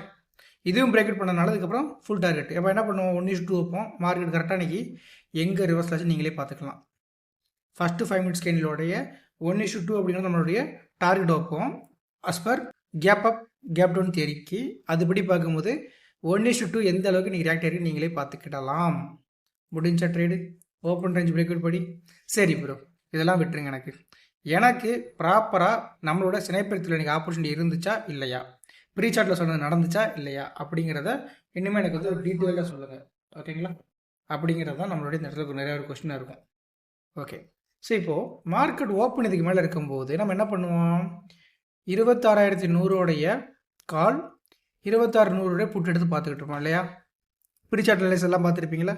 இதுவும் பிரேக் அவுட் பண்ணனால அதுக்கப்புறம் ஃபுல் டார்கெட் இப்போ என்ன பண்ணுவோம்? ஒன் இஸ் டூ வைப்போம். மார்க்கெட் கரெக்டாக அன்னைக்கு எங்கே ரிவர்ஸில் ஆச்சு நீங்களே பார்த்துக்கலாம். ஃபஸ்ட்டு ஃபைவ் மினிட்ஸ் கேண்டிலோடைய ஒன் இஷ்யூ டூ அப்படிங்கிறது நம்மளுடைய டார்கெட் வைப்போம். As per gap up gap down தேரிக்கு அதுபடி பார்க்கும்போது ஒன் இஷ்டு டூ எந்த அளவுக்கு நீங்கள் ரியாக்ட் ஆகி நீங்களே பார்த்துக்கிடலாம். முடிஞ்ச ட்ரேடு ஓப்பன் ரேஞ்ச் பிரேக் படி. சரி ப்ரோ இதெல்லாம் விட்டுருங்க எனக்கு. எனக்கு ப்ராப்பராக நம்மளோட சினைப்பரத்தில் எனக்கு ஆப்பர்ச்சுனிட்டி இருந்துச்சா இல்லையா? ப்ரீ சாட்டில் சொன்னது நடந்துச்சா இல்லையா? அப்படிங்கிறத இன்னுமே எனக்கு வந்து ஒரு டீட்டெயிலாக சொல்லுங்கள் ஓகேங்களா அப்படிங்கிறது தான் நம்மளுடைய இந்த இடத்துல நிறைய ஒரு கொஸ்டினாக இருக்கும். ஓகே ஸோ இப்போது மார்க்கெட் ஓப்பன் இதுக்கு மேலே இருக்கும்போது நம்ம என்ன பண்ணுவோம்? இருபத்தாறாயிரத்தி நூறோடைய கால் இருபத்தாறு நூறுடைய புட்டு எடுத்து பார்த்துக்கிட்டு இருப்போம் இல்லையா? பிரிச்சாட் எல்லாம் பார்த்துருப்பீங்களா?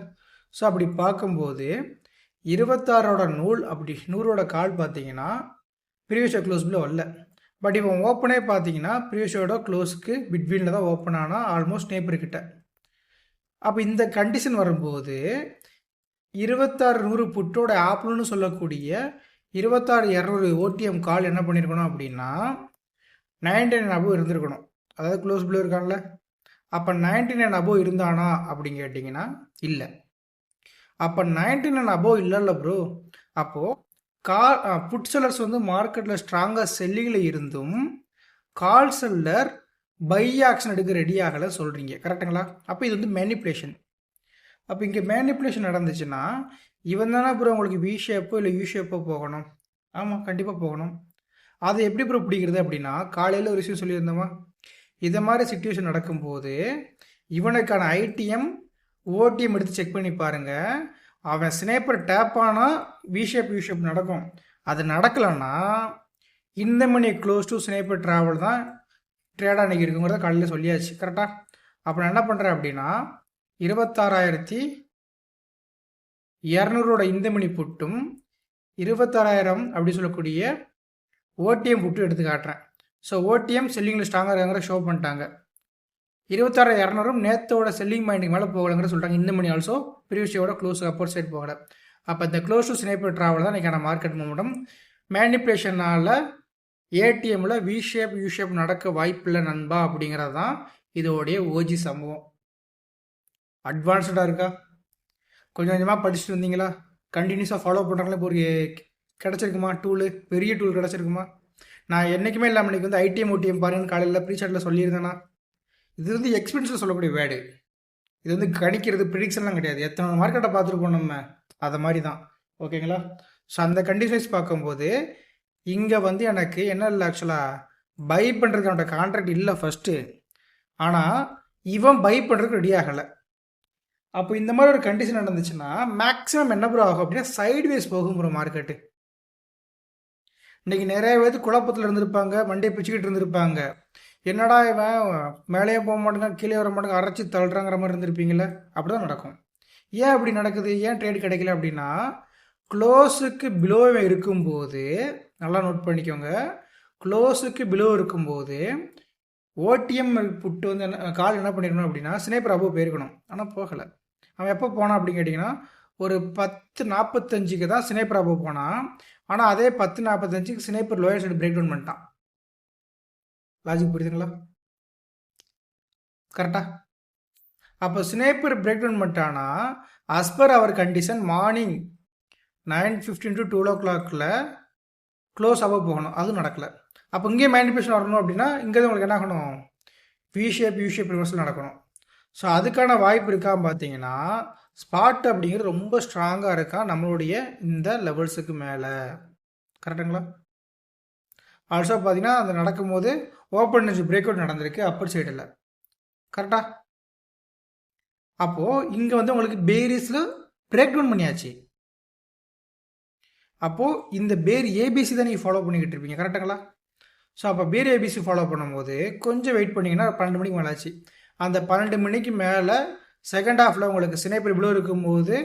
ஸோ அப்படி பார்க்கும்போது இருபத்தாறோட நூல் அப்படி நூறோட கால் பார்த்தீங்கன்னா ப்ரீவியஸ் க்ளோஸ்பில் வரல. பட் இப்போ ஓப்பனே பார்த்தீங்கன்னா ப்ரீவியஸோட க்ளோஸுக்கு பிட்வீனில் தான் ஓப்பன் ஆனால் ஆல்மோஸ்ட் நேப்பர்கிட்ட அப்போ இந்த கண்டிஷன் வரும்போது இருபத்தாறு நூறு புட்டோட ஆப்னு சொல்லக்கூடிய இருபத்தாறு இரநூறு ஓடிஎம் கால் என்ன பண்ணியிருக்கணும் அப்படின்னா நைன்டி நைன் அபோவ் இருந்திருக்கணும். அதாவது க்ளோஸ் பிளோ இருக்கான்ல? அப்போ நைன்டி நைன் அபோவ் இருந்தானா அப்படின்னு கேட்டிங்கன்னா இல்லை. அப்போ நைன்டி நைன் அபோவ் இல்லைல்ல ப்ரோ அப்போது கால் புட் செல்லர்ஸ் வந்து மார்க்கெட்டில் ஸ்ட்ராங்காக செல்லியில் இருந்தும் கால் செல்லர் பை ஆக்ஷன் எடுக்க ரெடி ஆகலை சொல்கிறீங்க கரெக்டுங்களா அப்போ இது வந்து மேனிப்புலேஷன் அப்போ இங்கே மேனிப்புலேஷன் நடந்துச்சுன்னா இவன் தானே அப்புறம் உங்களுக்கு வி ஷேப்போ இல்லை யூ ஷேப்போ போகணும். ஆமாம் கண்டிப்பாக போகணும். அதை எப்படி ப்ரோ பிடிக்கிறது அப்படின்னா காலையில் ஒரு விஷயம் சொல்லியிருந்தோமா? இதை மாதிரி சுச்சுவேஷன் நடக்கும்போது இவனுக்கான ஐடிஎம் ஓடிஎம் எடுத்து செக் பண்ணி பாருங்கள் அவன் ஸ்னேப்பர் டேப் ஆனால் விஷேப் யூஷேப் நடக்கும். அது நடக்கலைன்னா இந்த மணி க்ளோஸ் டு ஸ்னேப்பர் ட்ராவல் தான் ட்ரேடாக அன்றைக்கி இருக்குங்கிறத காலையில் சொல்லியாச்சு கரெக்டாக அப்போ நான் என்ன பண்ணுறேன் அப்படின்னா இருபத்தாறாயிரத்தி இரநூறோட இந்த மணி புட்டும் இருபத்தாறாயிரம் அப்படி சொல்லக்கூடிய ஓடிஎம் புட்டு எடுத்து காட்டுறேன். ஸோ ஓடிஎம் செல்லிங்கில் ஸ்ட்ராங்காக இருக்காங்கிற ஷோ பண்ணிட்டாங்க. இருபத்தாறு இரநூறும் நேத்தோட செல்லிங் மைண்டுக்கு மேலே போகலங்கிற சொல்கிறாங்க இந்த மணி ஆல்சோ ப்ரீவியஸோட க்ளோஸ் அப்போர் சைட் போகல. அப்போ இந்த க்ளோஸ் டு ஸ்னைப்பர் ட்ராவல் தான் இன்றைக்கான மார்க்கெட் மூமெண்டம் மேனிப்புலேஷனால் ஏடிஎம்மில் வி ஷேப் யூ ஷேப் நடக்க வாய்ப்பில்லை நண்பா அப்படிங்கிறது தான் இதோடைய ஓஜி சம்பவம். அட்வான்ஸ்டாக இருக்கா? கொஞ்சம் கொஞ்சமாக படிச்சுட்டு வந்தீங்களா? கண்டினியூஸாக ஃபாலோ பண்ணுறாங்களே இப்போ ஒரு கிடச்சிருக்குமா டூலு பெரிய டூல் கிடச்சிருக்குமா? நான் என்றைக்குமே இல்லாமல் இன்றைக்கி வந்து ஐடிஎம் ஓடிஎம் பாருங்கன்னு காலையில் ப்ரீசாட்டில் சொல்லியிருந்தேன்னா இது வந்து எக்ஸ்பீரியன்ஸில் சொல்லக்கூடிய வேர்டு இது வந்து கணிக்கிறது ப்ரிடிக்ஷன்லாம் கிடையாது. எத்தனை மார்க்கெட்டை பார்த்துருப்போம் நம்ம? அதை மாதிரி தான் ஓகேங்களா ஸோ அந்த கண்டிஷன்ஸ் பார்க்கும்போது இங்கே வந்து எனக்கு என்ன இல்லை ஆக்சுவலாக பை பண்ணுறதுக்கான கான்ட்ராக்ட் இல்லை ஃபஸ்ட்டு ஆனால் இவன் பை பண்ணுறதுக்கு ரெடி ஆகலை. அப்போ இந்த மாதிரி ஒரு கண்டிஷன் நடந்துச்சுன்னா மேக்ஸிமம் என்ன ப்ரோ ஆகும் அப்படின்னா சைட்வேஸ் போகும் ப்ரோ மார்க்கெட்டு இன்னைக்கு நிறைய பேர் குழப்பத்தில் இருந்திருப்பாங்க மண்டையை பிச்சுக்கிட்டு இருந்திருப்பாங்க. என்னடா இவன் மேலேயே போக மாட்டேங்க கீழே வர மாட்டேங்க அரைச்சி தள்ளுறாங்கிற மாதிரி இருந்திருப்பீங்களே அப்படி தான் நடக்கும். ஏன் அப்படி நடக்குது? ஏன் ட்ரேட் கிடைக்கல அப்படின்னா க்ளோஸுக்கு பிலோ இருக்கும்போது நல்லா நோட் பண்ணிக்கோங்க. க்ளோஸுக்கு பிலோ இருக்கும்போது ஓடிஎம் புட்டு வந்து என்ன கால் என்ன பண்ணிருக்கணும் அப்படின்னா ஸ்னேப்பர் அபோவ் போயிருக்கணும். ஆனால் போகலை. அவன் எப்போ போனான் அப்படின்னு கேட்டிங்கன்னா ஒரு பத்து நாற்பத்தஞ்சுக்கு தான் ஸ்னேப்பர் அபோவ் போனான். ஆனால் அதே பத்து நாற்பத்தஞ்சுக்கு snapper lower side break down பண்ணிட்டான். லாஜிக் புரியுதுங்களா? கரெக்டா அப்போ ஸ்னேப்பர் break down பண்ணிட்டான்னா as per our condition morning nine fifteen to two ஓ கிளாக்கில் க்ளோஸ் ஆக போகணும். அதுவும் நடக்கலை. அப்போ இங்கேயே மேனிஃபேஷன் வரணும் அப்படின்னா இங்கே உங்களுக்கு என்ன ஆகணும்? V shape U shape reversal நடக்கணும். ஸோ அதுக்கான வாய்ப்பு இருக்கான்னு பார்த்தீங்கன்னா ஸ்பாட் அப்படிங்கிறது ரொம்ப ஸ்ட்ராங்காக இருக்கா? நம்மளுடைய இந்த லெவல்ஸுக்கு மேலே. கரெக்டுங்களா ஆல்சோ பார்த்தீங்கன்னா அந்த நடக்கும்போது ஓப்பன் பிரேக் அவுட் நடந்திருக்கு அப்பர் சைடில் கரெக்டா அப்போது இங்கே வந்து உங்களுக்கு பேரிஸில் பிரேக் டவுன் பண்ணியாச்சு. அப்போது இந்த பேர் ஏபிசி தான் நீங்கள் ஃபாலோ பண்ணிக்கிட்டு இருப்பீங்க. கரெக்டுங்களா ஸோ அப்போ பேர் ஏபிசி ஃபாலோ பண்ணும்போது கொஞ்சம் வெயிட் பண்ணிங்கன்னா பன்னெண்டு மணிக்கு மேலே ஆச்சு அந்த பன்னெண்டு மணிக்கு மேலே செகண்ட் ஹாஃபில் உங்களுக்கு ஸ்னைப்பர் இவ்வளோ இருக்கும்போது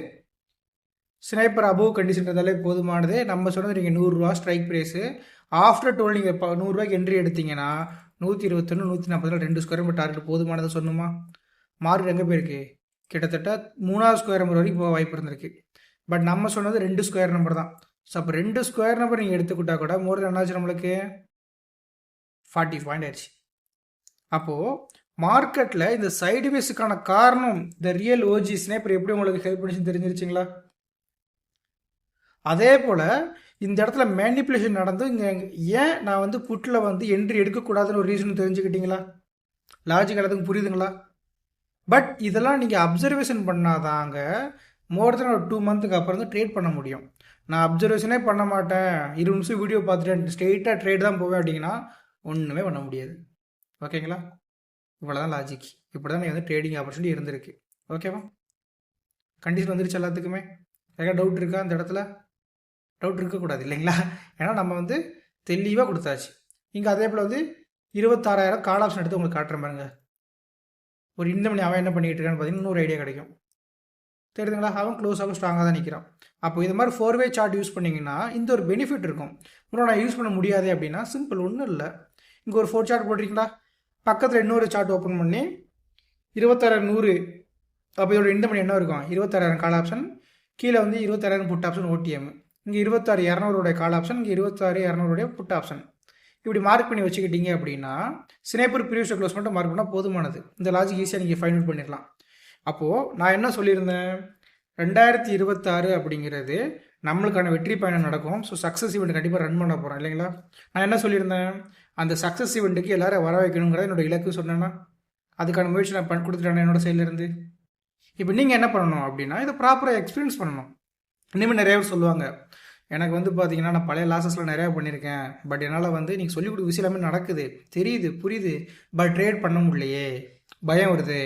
ஸ்னைப்பர் அபோவ் கண்டிஷன் இருந்தாலே போதுமானது. நம்ம சொன்னது நீங்கள் நூறுரூவா ஸ்ட்ரைக் ப்ரைஸு ஆஃப்டர் டுவெல் நீங்கள் இப்போ நூறுரூவாய்க்கு என்ட்ரி எடுத்தீங்கன்னா நூற்றி இருபத்தொன்று நூற்றி நாற்பதில் ரெண்டு ஸ்கொயர் மீட்டர் டார்கெட் போதுமானதை சொன்னோமா? மார்க்கெட் எங்கே போயிருக்கு? கிட்டத்தட்ட மூணாவது ஸ்கொயர் நம்பர் வரைக்கும் போக வாய்ப்பு இருந்திருக்கு. பட் நம்ம சொன்னது ரெண்டு ஸ்கொயர் நம்பர் தான். ஸோ அப்போ ரெண்டு ஸ்கொயர் நம்பர் நீங்கள் எடுத்துக்கிட்டா கூட மோர் தென் என்னாச்சு நம்மளுக்கு? ஃபார்ட்டி பாயிண்ட் ஆயிடுச்சு. அப்போது மார்க்கெட்டில் இந்த சைடு வேஸுக்கான காரணம் இந்த ரியல் ஓஜிஸ்னே இப்போ எப்படி உங்களுக்கு ஹெல்ப் பண்ணிச்சு தெரிஞ்சிருச்சிங்களா? அதே போல் இந்த இடத்துல மேனிப்புலேஷன் நடந்து இங்கே ஏன் நான் வந்து புட்டில் வந்து என்ட்ரி எடுக்கக்கூடாதுன்னு ஒரு ரீசன் தெரிஞ்சுக்கிட்டீங்களா? லாஜிக் எல்லாத்துக்கும் புரியுதுங்களா? பட் இதெல்லாம் நீங்கள் அப்சர்வேஷன் பண்ணாதாங்க மோர் தென் ஒரு டூ மந்த்துக்கு அப்புறம் வந்து ட்ரேட் பண்ண முடியும். நான் அப்சர்வேஷனே பண்ண மாட்டேன். இருபது நிமிஷம் வீடியோ பார்த்துட்டு ஸ்ட்ரெயிட்டாக ட்ரேட் தான் போவேன் அப்படிங்கன்னா ஒன்றுமே பண்ண முடியாது. ஓகேங்களா இவ்வளோ தான் லாஜிக் இப்படி தான் நீங்கள் வந்து ட்ரேடிங் ஆப்பர்ச்சுனிட்டி இருந்திருக்கு. ஓகேவா கண்டிஷன் வந்துருச்சு எல்லாத்துக்குமே. ஏதாவது டவுட் இருக்கா அந்த இடத்துல? டவுட் இருக்கக்கூடாது இல்லைங்களா? ஏன்னா நம்ம வந்து தெளிவாக கொடுத்தாச்சு. இங்கே அதே போல் வந்து இருபத்தாறாயிரம் கால் ஆப்ஷன் எடுத்து உங்களுக்கு காட்டுற பாருங்க. ஒரு இந்த மணி அவன் என்ன பண்ணிகிட்டு இருக்கான்னு பார்த்தீங்கன்னா இன்னொரு ஐடியா கிடைக்கும். தெரியுதுங்களா? அவன் க்ளோஸ் ஆகும் ஸ்ட்ராங்காக தான் நிற்கிறான் அப்போ இது மாதிரி ஃபோர் வே சார்ட் யூஸ் பண்ணிங்கன்னா இந்த ஒரு பெனிஃபிட் இருக்கும். இன்னும் நான் யூஸ் பண்ண முடியாது அப்படின்னா சிம்பிள் ஒன்றும் இல்லை. இங்கே ஒரு ஃபோர் சார்ட் போட்டிருக்கீங்களா? பக்கத்தில் இன்னொரு சார்ட் ஓப்பன் பண்ணி இருபத்தாறாயிரம் நூறு. அப்போ இதோட இந்த மணி என்ன இருக்கும்? இருபத்தாறாயிரம் கால் ஆப்ஷன் கீழே வந்து இருபத்தாயிரம் புட் ஆப்ஷன் ஓடிஎம் இங்கே இருபத்தாறு இரநூறுடைய கால் ஆப்ஷன் இங்கே இருபத்தாறு இரநூறுடைய புட் ஆப்ஷன் இப்படி மார்க் பண்ணி வச்சுக்கிட்டீங்க அப்படின்னா சினேப்பூர் ப்ரீவியஸ் க்ளோஸ் மட்டும் மார்க் பண்ணால் போதுமானது. இந்த லாஜிக் ஈஸியாக நீங்கள் ஃபைண்ட் அவுட் பண்ணிடலாம். அப்போது நான் என்ன சொல்லியிருந்தேன்? ரெண்டாயிரத்தி இருபத்தாறு அப்படிங்கிறது நம்மளுக்கான வெற்றி பயணம் நடக்கும். ஸோ சக்ஸஸ் ஈவெண்ட் கண்டிப்பாக ரன் பண்ண போகிறோம் இல்லைங்களா? நான் என்ன சொல்லியிருந்தேன்? அந்த சக்ஸஸ் ஈவெண்ட்டுக்கு எல்லாரும் வர வைக்கணுங்கிறத என்னோட இலக்கு சொன்னேன்னா அதுக்கான முயற்சி நான் பண்ணி கொடுத்துட்டேன் என்னோட சைட்லேருந்து இப்போ நீங்கள் என்ன பண்ணணும் அப்படின்னா இதை ப்ராப்பராக எக்ஸ்பீரியன்ஸ் பண்ணணும். இனிமேல் நிறைய பேர் சொல்லுவாங்க எனக்கு வந்து பார்த்தீங்கன்னா நான் பழைய லாசஸில் நிறையா பண்ணியிருக்கேன் பட் என்னால் வந்து நீங்கள் சொல்லிக் கொடுக்க விஷயம் எல்லாமே நடக்குது. தெரியுது புரியுது. பட் ட்ரேட் பண்ண முடியலையே. பயம் வருது.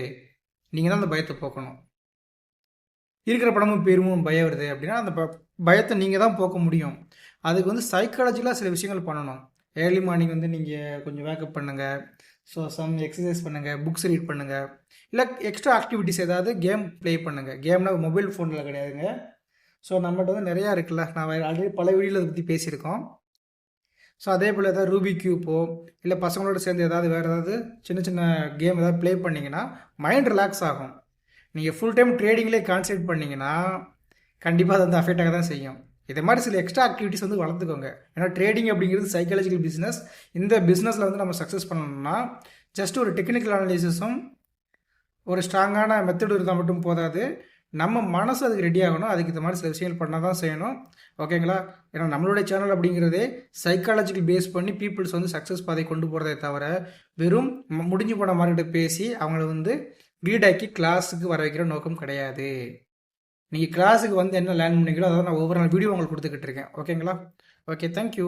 நீங்கள் தான் அந்த பயத்தை போக்கணும். இருக்கிற படமும் பெருமும் பயம் வருது அப்படின்னா அந்த பயத்தை நீங்கள் தான் போக்க முடியும். அதுக்கு வந்து சைக்காலஜிக்கலாக சில விஷயங்கள் பண்ணணும். ஏர்லி மார்னிங் வந்து நீங்கள் கொஞ்சம் வேக்கப் பண்ணுங்கள் ஸோ சம் எக்ஸசைஸ் பண்ணுங்கள் புக்ஸ் ரீட் பண்ணுங்கள் இல்லை எக்ஸ்ட்ரா ஆக்டிவிட்டிஸ் ஏதாவது கேம் ப்ளே பண்ணுங்கள் கேம்னால் மொபைல் ஃபோனில் கிடையாதுங்க. ஸோ நம்மகிட்ட வந்து நிறையா இருக்குல்ல. நான் ஆல்ரெடி பல வீடியோவில் அதை பற்றி பேசியிருக்கோம். ஸோ அதே போல் ஏதாவது ரூபி கியூப்போ இல்லை பசங்களோட சேர்ந்து ஏதாவது வேறு ஏதாவது சின்ன சின்ன கேம் ஏதாவது ப்ளே பண்ணிங்கன்னா மைண்ட் ரிலாக்ஸ் ஆகும். நீங்கள் ஃபுல் டைம் ட்ரேடிங்லேயே கான்சன்ட்ரேட் பண்ணிங்கன்னா கண்டிப்பாக அது வந்து அஃபெக்ட் ஆக தான் செய்யும். இதே மாதிரி சில எக்ஸ்ட்ரா ஆக்டிவிட்டிஸ் வந்து வளர்த்துக்கோங்க. ஏன்னா ட்ரேடிங் அப்படிங்கிறது சைக்காலஜிக்கல் பிஸ்னஸ் இந்த பிஸ்னஸில் வந்து நம்ம சக்ஸஸ் பண்ணணும்னா ஜஸ்ட் ஒரு டெக்னிக்கல் அனாலிசிஸும் ஒரு ஸ்ட்ராங்கான மெத்தடு இருந்தால் மட்டும் போதாது. நம்ம மனசு அதுக்கு ரெடி ஆகணும். அதுக்கு இந்த மாதிரி சில விஷயங்கள் பண்ண தான் செய்யணும் ஓகேங்களா ஏன்னா நம்மளுடைய சேனல் அப்படிங்கிறதே சைக்காலஜிக்கல் பேஸ் பண்ணி பீப்புள்ஸ் வந்து சக்ஸஸ் பாதை கொண்டு போகிறதே தவிர வெறும் முடிஞ்சு போன மாதிரிகிட்ட பேசி அவங்கள வந்து வீடாக்கி கிளாஸுக்கு வர வைக்கிற நோக்கம் கிடையாது. நீங்கள் கிளாஸுக்கு வந்து என்ன லேர்ன் பண்ணீங்களோ அதான் நான் ஒவ்வொரு நாள் வீடியோ உங்களுக்கு கொடுத்துக்கிட்டு இருக்கேன். ஓகேங்களா ஓகே தேங்க்யூ